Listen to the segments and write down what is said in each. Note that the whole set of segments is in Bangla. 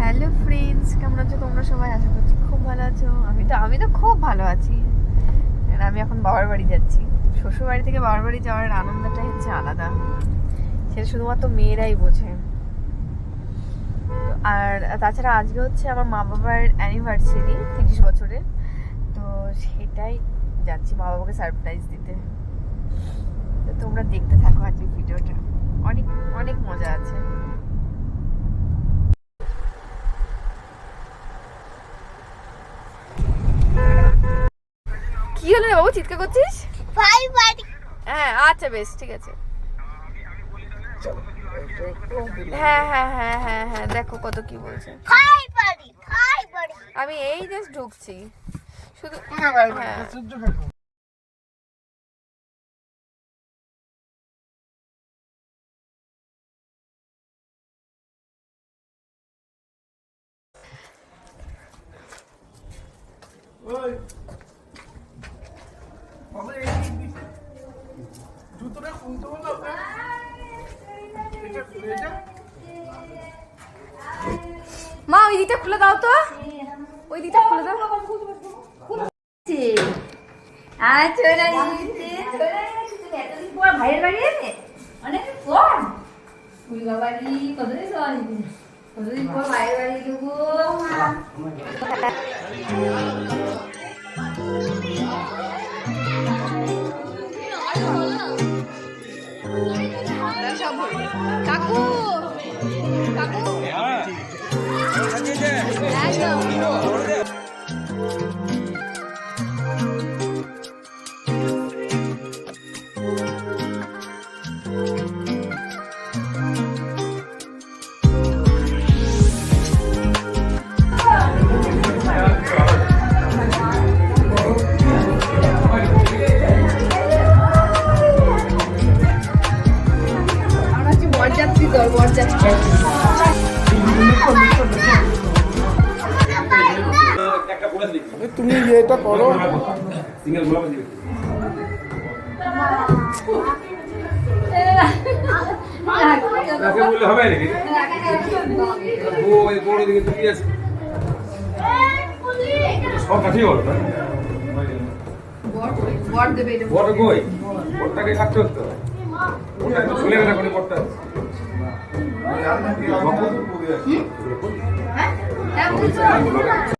হ্যালো ফ্রেন্ডস কেমন আছো? তোমরা সবাই? আশা করছি খুব ভালো আছো। আমি তো আমি তো খুব ভালো আছি। আমি এখন বাবার বাড়ি যাচ্ছি। শ্বশুর বাড়ি থেকে বাবার বাড়ি যাওয়ার আনন্দটাই হচ্ছে আলাদা। সেটা শুধুমাত্র মেয়েরাই বোঝে। আর তাছাড়া আজকে হচ্ছে আমার মা বাবার অ্যানিভার্সারি তিরিশ বছরের তো সেটাই যাচ্ছি মা বাবাকে সারপ্রাইজ দিতে। তো তোমরা দেখতে থাকো আজকে ভিডিওটা অনেক অনেক মজা আছে কি হলো রে বাবু চিৎকার করছিস? ভাই বাড়ি হ্যাঁ আচ্ছা বেশ ঠিক আছে। হ্যাঁ হ্যাঁ হ্যাঁ হ্যাঁ হ্যাঁ দেখো কত কি বলছে। আমি এই জাস্ট ঢুকছি। শুধু হ্যাঁ। মা, ওই দিকটা খুলে দাও তো। ওই দিকটা খুলে দাও। ভাইয়ের বাড়ি অনেক বাবারি কতদিন পর ভাইয়ের বাড়ি? তুমি এটা করো। সিঙ্গেল গোলাপ দিবে তাকে বললে হবে নাকি ও ওই বড় দিকে তুমি আছে সব কাছেই বলো না দেবে বড় কই বড়টাকে কাটতে হতো ওটা তো চলে গেলে করে 먹고? 응? 나 무슨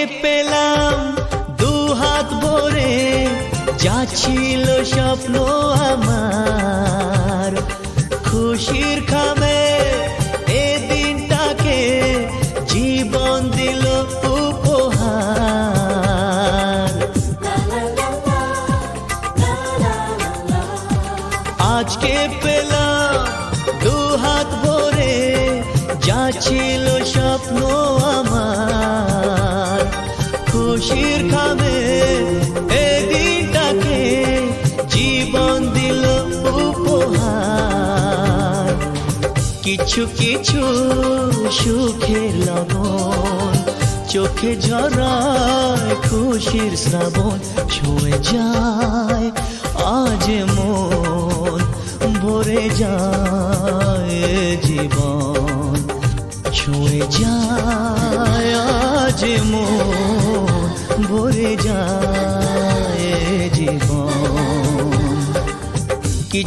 আজকে পেলাম, দু হাত ভরে যা স্বপ্ন আমার। খুশির খামে এ দিনটাকে জীবন দিল উপহার। আজকে পেলাম, দু হাত ভরে যা স্বপ্ন খুশির খাবে এই দিনটাকে জীবন দিল উপহার। কিছু কিছু সুখের লগন চোখে ঝরায় খুশির শ্রাবণ ছুঁয়ে যায় আজ মন, ভরে যায় জীবন।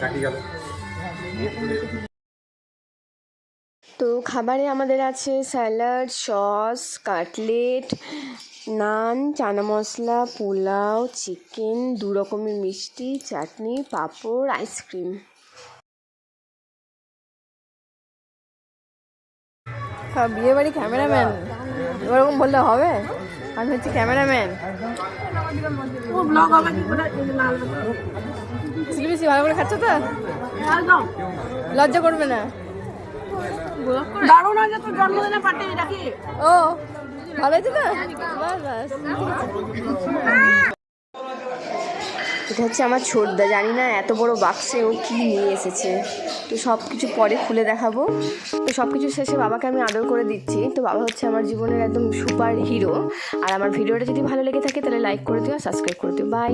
চাকরি গেল। তো খাবারে আমাদের আছে salad sauce cutlet naan chana masala pulao chicken দু রকমের মিষ্টি চাটনি পাঁপড় আইসক্রিম। বিয়ে বাড়ি ক্যামেরাম্যান? ওরকম বললে হবে? আমি হচ্ছে ক্যামেরাম্যান। বেশি ভালো করে খাচ্ছ তো? লজ্জা করবে না। দারুণ আছে তোর জন্মদিনে পার্টি রাখি ও ভালো আছে তো? বাস বাস। এটা হচ্ছে আমার ছোটদা জানি না এত বড় বাক্সে ও কি নিয়ে এসেছে। তো সব কিছু পরে খুলে দেখাবো। তো সব কিছু শেষে বাবাকে আমি আদর করে দিচ্ছি। তো বাবা হচ্ছে আমার জীবনের একদম সুপার হিরো আর আমার ভিডিওটা যদি ভালো লেগে থাকে তাহলে লাইক করে দিও সাবস্ক্রাইব করে দিও। বাই